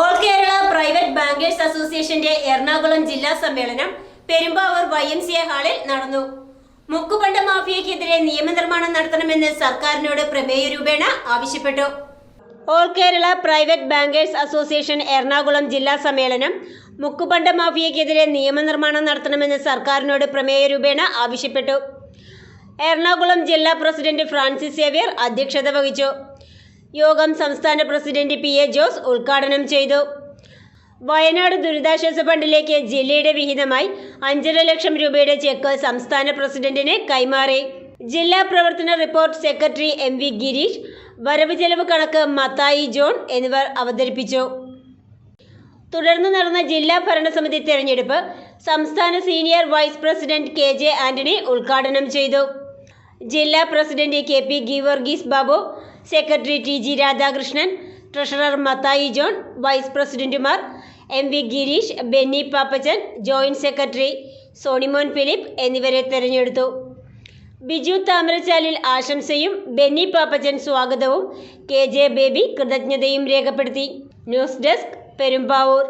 All Kerala private bankers അസോസിയേഷന്റെ എറണാകുളം ജില്ലാ സമ്മേളനം Perumbavoor Y M C A ഹാളിൽ നടന്നു. മുക്കുപണ്ട മാഫിയക്കെതിരെ നിയമനിർമ്മാണം നടത്തണമെന്ന് സർക്കാരിനോട് പ്രമേയ രൂപേണ ആവശ്യപ്പെട്ടു. All Kerala private bankers association Ernakulam ജില്ലാ സമ്മേളനം മുക്കുപണ്ട മാഫിയക്കെതിരെ നിയമനിർമ്മാണം നടത്തണമെന്ന് സർക്കാരിനോട് പ്രമേയ രൂപേണ ആവശ്യപ്പെട്ടു. എറണാകുളം ജില്ലാ പ്രസിഡന്റ് ഫ്രാൻസിസ് സേവ്യർ അധ്യക്ഷത വഹിച്ചു. യോഗം സംസ്ഥാന പ്രസിഡന്റ് പി എ ജോസ് ഉദ്ഘാടനം ചെയ്തു. വയനാട് ദുരിതാശ്വാസ ഫണ്ടിലേക്ക് ജില്ലയുടെ വിഹിതമായി അഞ്ചര ലക്ഷം രൂപയുടെ ചെക്ക് സംസ്ഥാന പ്രസിഡന്റിന് കൈമാറി. ജില്ലാ പ്രവർത്തന report secretary M V Girish വരവ് ചെലവ് കണക്ക് മത്തായി ജോൺ എന്നിവർ അവതരിപ്പിച്ചു. തുടർന്ന് നടന്ന ജില്ലാ ഭരണസമിതി തെരഞ്ഞെടുപ്പ് സംസ്ഥാന senior vice president K J Antony ഉദ്ഘാടനം ചെയ്തു. ജില്ലാ president K P Geevarghese Babu secretary T G Radhakrishnan treasurer Mathai John vice പ്രസിഡന്റുമാർ M V Girish Benny Pappachan joint secretary Sonymon Philip എന്നിവരെ തെരഞ്ഞെടുത്തു. ബിജു താമരച്ചാലിൽ ആശംസയും ബെന്നി പാപ്പച്ചൻ സ്വാഗതവും കെ ജെ ബേബി കൃതജ്ഞതയും രേഖപ്പെടുത്തി. News desk Perumbavoor.